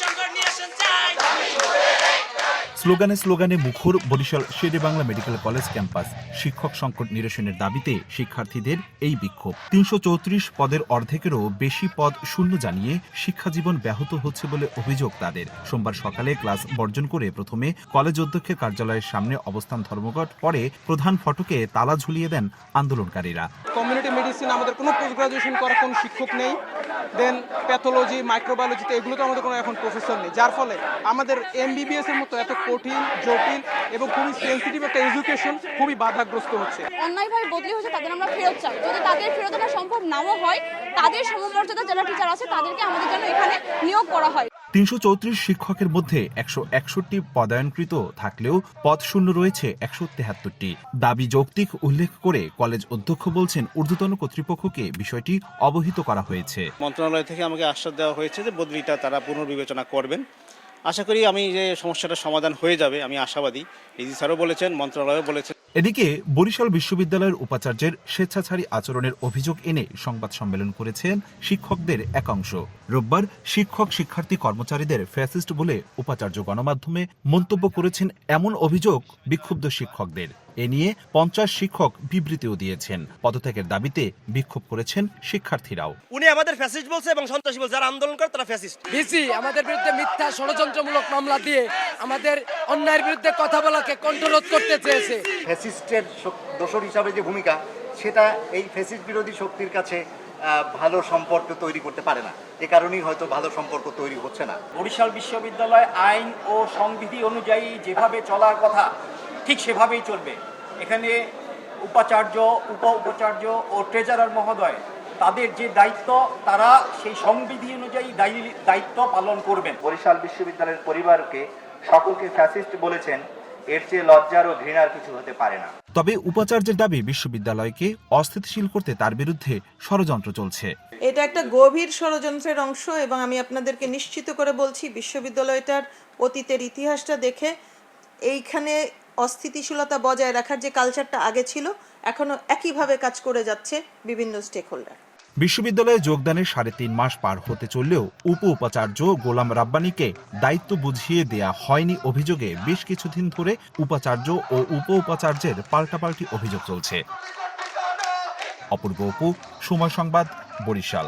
সংকট স্লোগানে স্লোগানে মুখর Barishal Shere Bangla medical college campus. শিক্ষক সংকট নিরসনের দাবিতে শিক্ষার্থীদের এই বিক্ষোভ। তিনশো চৌত্রিশ পদের অর্ধেকেরও বেশি পদ শূন্য জানিয়ে শিক্ষাজীবন ব্যাহত হচ্ছে বলে অভিযোগ তাদের। সোমবার সকালে ক্লাস বর্জন করে প্রথমে কলেজ অধ্যক্ষের কার্যালয়ের সামনে অবস্থান ধর্মঘট পরে প্রধান ফটকে তালা ঝুলিয়ে দেন আন্দোলনকারীরা। কমিউনিটি মেডিসিন আমাদের কোনো পোস্ট গ্রাজুয়েশন করা কোনো শিক্ষক নেই। দেন প্যাথোলজি মাইক্রোবায়োলজিতে এগুলোতে আমাদের কোনো এখন প্রফেসর নেই। যার ফলে আমাদের এমবিবিএস এর মতো এত কঠিন, জটিল এবং খুবই সেন্সিটিভ একটা এডুকেশন খুবই বাধাগ্রস্ত হচ্ছে। অন্যায়ভাবে বদলি হয়েছে, তাদের আমরা ফেরত চাই। যদি তাদের ফেরত সম্ভব নাও হয়, তাদের সমমর্যাদা যারা টিচার আছে, তাদেরকে আমাদের জন্য এখানে নিয়োগ করা হয়। তিনশো চৌত্রিশ শিক্ষকের মধ্যে একশো একষট্টি পদায়নকৃত থাকলেও পদ শূন্য রয়েছে একশো তেহাত্তরটি। দাবি যৌক্তিক উল্লেখ করে কলেজ অধ্যক্ষ বলছেন, ঊর্ধ্বতন কর্তৃপক্ষকে বিষয়টি অবহিত করা হয়েছে। মন্ত্রণালয় থেকে আমাকে আশ্বাস দেওয়া হয়েছে যে বদলিটা তারা পুনর্বিবেচনা করবেন। আশা করি আমি যে সমস্যাটার সমাধান হয়ে যাবে, আমি আশাবাদী। ইজি স্যারও বলেছেন, মন্ত্রণালয়ও বলেছেন। এদিকে বরিশাল বিশ্ববিদ্যালয়ের উপাচার্যের স্বেচ্ছাচারী আচরণের অভিযোগ এনে সংবাদ সম্মেলন করেছেন শিক্ষকদের একাংশ। রোববার শিক্ষক, শিক্ষার্থী, কর্মচারীদের ফ্যাসিস্ট বলে উপাচার্য গণমাধ্যমে মন্তব্য করেছেন এমন অভিযোগ বিক্ষুব্ধ শিক্ষকদের। এ নিয়ে পঞ্চাশ শিক্ষক বিবৃতিও দিয়েছেন। পদত্যাগের দাবিতে বিক্ষোভ করেছেন শিক্ষার্থীরাও। উনি আমাদের ফ্যাসিস্ট বলছে এবং সন্ত্রাসী বলছে। যারা আন্দোলন করে তারা ফ্যাসিস্ট ভিসি আমাদের বিরুদ্ধে মিথ্যা ষড়যন্ত্রমূলক মামলা দিয়ে আমাদের অন্যায়ের বিরুদ্ধে কথা বলাকে কণ্ঠরোধ করতে চেয়েছে। ফ্যাসিস্টের দোসর হিসাবে যে ভূমিকা সেটা এই ফ্যাসিস্ট বিরোধী শক্তির কাছে আহ, ভালো সম্পর্ক তৈরি করতে পারে না। এ কারণেই হয়তো ভালো সম্পর্ক তৈরি হচ্ছে না। বরিশাল বিশ্ববিদ্যালয় আইন ও সংবিধি অনুযায়ী যেভাবে চলার কথা ঠিক সেভাবেই চলবে। এখানে উপাচার্য উপ উপাচার্য ও ট্রেজারার মহোদয় তাদের যে দায়িত্ব তারা সেই সংবিধি অনুযায়ী দায়ী- দায়িত্ব পালন করবেন। বরিশাল বিশ্ববিদ্যালয়ের পরিবারকে সকলকে ফ্যাসিস্ট বলেছেন এর চেয়ে লজ্জার ও ঘৃণার কিছু হতে পারে না। তবে উপাচার্যের দাবি বিশ্ববিদ্যালয়কে অস্থিতিশীল করতে তার বিরুদ্ধে ষড়যন্ত্র চলছে। এটা একটা গভীর ষড়যন্ত্রের অংশ এবং আমি আপনাদেরকে নিশ্চিত করে বলছি বিশ্ববিদ্যালয়টার অতীতের ইতিহাসটা দেখে এইখানে অস্থিতিশীলতা বজায় রাখার যে কালচারটা আগে ছিল এখনও একইভাবে কাজ করে যাচ্ছে বিভিন্ন স্টেক হোল্ডার বিশ্ববিদ্যালয়ে যোগদানের সাড়ে তিন মাস পার হতে চললেও উপ উপাচার্য গোলাম রাব্বানিকে দায়িত্ব বুঝিয়ে দেয়া হয়নি অভিযোগে। বেশ কিছুদিন ধরে উপাচার্য ও উপ উপাচার্যের পাল্টাপাল্টি অভিযোগ চলছে। অপূর্ব অপু, সময় সংবাদ, বরিশাল।